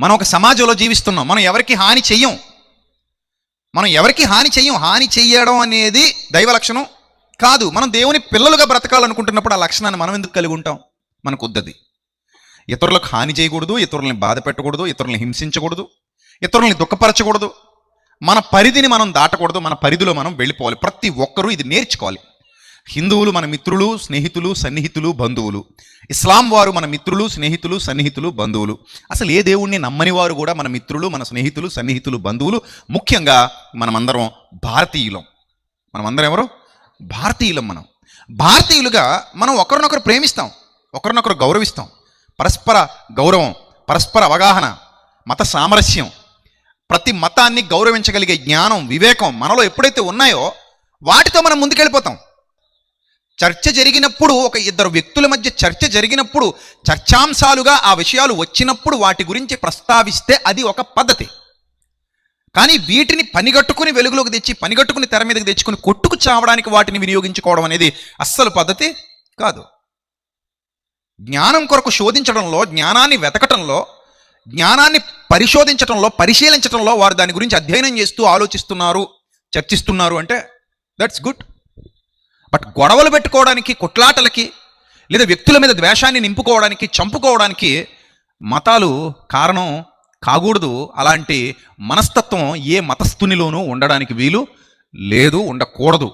మనం ఒక సమాజంలో జీవిస్తున్నాం. మనం ఎవరికి హాని చెయ్యం? మనం ఎవరికి హాని చెయ్యం? హాని చెయ్యడం అనేది దైవ లక్షణం కాదు. మనం దేవుని పిల్లలుగా బ్రతకాలనుకుంటున్నప్పుడు ఆ లక్షణాన్ని మనం ఎందుకు కలిగి ఉంటాం? మనకు వద్దది. ఇతరులకు హాని చేయకూడదు ఇతరులని బాధ పెట్టకూడదు ఇతరులను హింసించకూడదు ఇతరులని దుఃఖపరచకూడదు. మన పరిధిని మనం దాటకూడదు మన పరిధిలో మనం వెళ్ళిపోవాలి. ప్రతి ఒక్కరూ ఇది నేర్చుకోవాలి. హిందువులు మన మిత్రులు స్నేహితులు సన్నిహితులు బంధువులు. ఇస్లాం వారు మన మిత్రులు స్నేహితులు సన్నిహితులు బంధువులు. అసలు ఏ దేవుణ్ణి నమ్మని వారు కూడా మన మిత్రులు మన స్నేహితులు సన్నిహితులు బంధువులు ముఖ్యంగా మనమందరం భారతీయులం. మనమందరం ఎవరు? భారతీయులం మనం. భారతీయులుగా మనం ఒకరినొకరు ప్రేమిస్తాం ఒకరినొకరు గౌరవిస్తాం. పరస్పర గౌరవం పరస్పర అవగాహన మత సామరస్యం ప్రతి మతాన్ని గౌరవించగలిగే జ్ఞానం వివేకం మనలో ఎప్పుడైతే ఉన్నాయో వాటితో మనం ముందుకెళ్ళిపోతాం. చర్చ జరిగినప్పుడు ఒక ఇద్దరు వ్యక్తుల మధ్య చర్చ జరిగినప్పుడు చర్చాంశాలుగా ఆ విషయాలు వచ్చినప్పుడు వాటి గురించి ప్రస్తావిస్తే అది ఒక పద్ధతి. కానీ వీటిని పనిగట్టుకుని వెలుగులోకి తెచ్చి పనిగట్టుకుని తెర మీదకి తెచ్చుకుని కొట్టుకు చావడానికి వాటిని వినియోగించుకోవడం అనేది అస్సలు పద్ధతి కాదు. జ్ఞానం కొరకు శోధించడంలో జ్ఞానాన్ని వెతకటంలో జ్ఞానాన్ని పరిశోధించటంలో పరిశీలించటంలో వారు దాని గురించి అధ్యయనం చేస్తూ ఆలోచిస్తున్నారు చర్చిస్తున్నారు అంటే దట్స్ గుడ్ బట్ గొడవలు పెట్టుకోవడానికి కొట్లాటలకి లేదా వ్యక్తుల మీద ద్వేషాన్ని నింపుకోవడానికి చంపుకోవడానికి మతాలు కారణం కాకూడదు. అలాంటి మనస్తత్వం ఏ మతస్థునిలోనూ ఉండడానికి వీలు లేదు ఉండకూడదు.